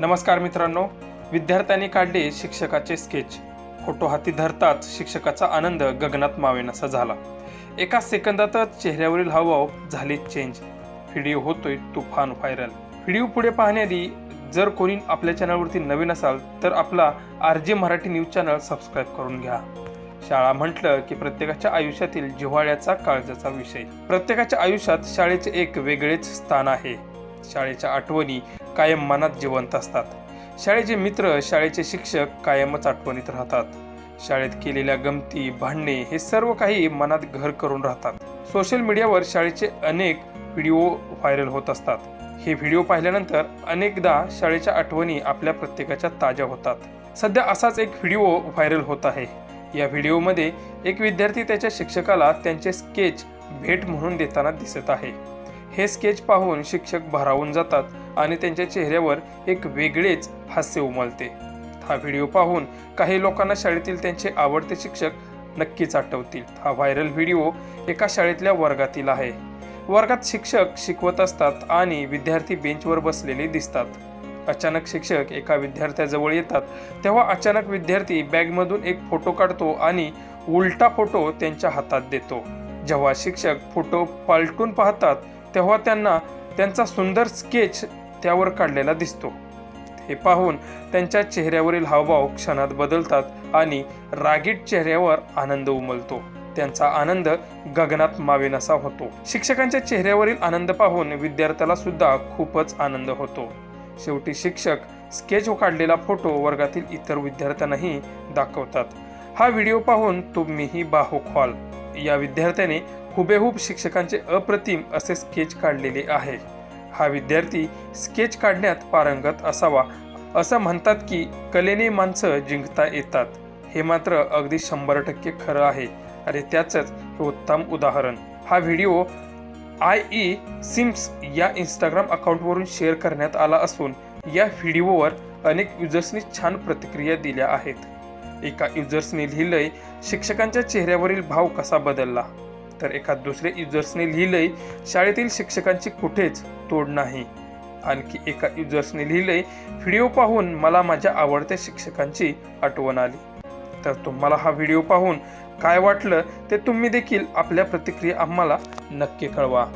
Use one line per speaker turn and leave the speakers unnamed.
नमस्कार मित्रांनो विद्यार्थ्यांनी काढले शिक्षकाचे स्केच फोटो हाती धरताच शिक्षकाचा आनंद गगनात मावेनासा झाला. एका सेकंदातच चेहऱ्यावरील हावभाव झाले चेंज व्हिडिओ होतोय तुफान व्हायरल व्हिडिओ पुढे पाहण्याआधी जर कोणी आपल्या चॅनलवरती नवीन असाल तर आपला R J Marathi news channel subscribe करून घ्या. शाळा म्हटलं की प्रत्येकाच्या आयुष्यातील जिव्हाळ्याचा काळजाचा विषय. प्रत्येकाच्या आयुष्यात शाळेचे एक वेगळेच स्थान आहे. शाळेच्या आठवणी कायम मनात जिवंत असतात. शाळेचे मित्र शाळेचे शिक्षक कायमच आठवणीत राहतात. शाळेत केलेल्या गमती भांडणे हे सर्व काही मनात घर करून राहतात. सोशल मीडियावर शाळेचे अनेक व्हिडिओ व्हायरल होत असतात. हे व्हिडिओ पाहिल्यानंतर अनेकदा शाळेच्या आठवणी आपल्या प्रत्येकाच्या ताज्या होतात. सध्या असाच एक व्हिडिओ व्हायरल होत आहे. या व्हिडिओमध्ये एक विद्यार्थी त्याच्या शिक्षकाला त्यांचे स्केच भेट म्हणून देताना दिसत आहे. हे स्केच पाहून शिक्षक भारावून जातात आणि त्यांच्या चेहऱ्यावर एक वेगळेच हास्य उमलते. हा व्हिडिओ पाहून काही लोकांना शाळेतील त्यांचे आवडते शिक्षक नक्कीच आठवतील. हा व्हायरल व्हिडिओ एका शाळेतल्या वर्गातील आहे. वर्गात शिक्षक शिकवत असतात आणि विद्यार्थी बेंचवर बसलेले दिसतात. अचानक शिक्षक एका विद्यार्थ्याजवळ येतात. तेव्हा अचानक विद्यार्थी बॅगमधून एक फोटो काढतो आणि उलटा फोटो त्यांच्या हातात देतो. जेव्हा शिक्षक फोटो पालटून पाहतात तेव्हा त्यांना त्यांचा सुंदर स्केच त्यावर काढलेला दिसतो. हे पाहून त्यांच्या चेहऱ्यावरील हावभाव क्षणात बदलतात आणि रागीट चेहऱ्यावर आनंद उमलतो. त्यांचा आनंद गगनात मावेनासा होतो. शिक्षकांच्या चेहऱ्यावरील आनंद पाहून विद्यार्थ्याला सुद्धा खूपच आनंद होतो. शेवटी शिक्षक स्केच काढलेला फोटो वर्गातील इतर विद्यार्थ्यांनाही दाखवतात. हा व्हिडिओ पाहून तुम्हीही बाहो या विद्यार्थ्याने हुबेहूब शिक्षकांचे अप्रतिम असे स्केच काढलेले आहे. हा विद्यार्थी स्केच काढण्यात पारंगत असावा असं म्हणतात की कलेने माणसं जिंकता येतात. हे मात्र अगदी शंभर टक्के खरं आहे. अरे त्याचंच हे उत्तम उदाहरण. हा व्हिडिओ आय ई सिम्स या इंस्टाग्राम अकाउंटवरून शेअर करण्यात आला असून या व्हिडिओवर अनेक युजर्सनी छान प्रतिक्रिया दिल्या आहेत. एका युजर्सने लिहिलंय शिक्षकांच्या चेहऱ्यावरील भाव कसा बदलला? तर एका दुसऱ्या युजर्सने लिहिलंय शाळेतील शिक्षकांची कुठेच तोड नाही. आणखी एका युजर्सने लिहिलंय व्हिडिओ पाहून मला माझ्या आवडत्या शिक्षकांची आठवण आली. तर तुम्हाला हा व्हिडिओ पाहून काय वाटलं ते तुम्ही देखील आपल्या प्रतिक्रिया आम्हाला नक्की कळवा.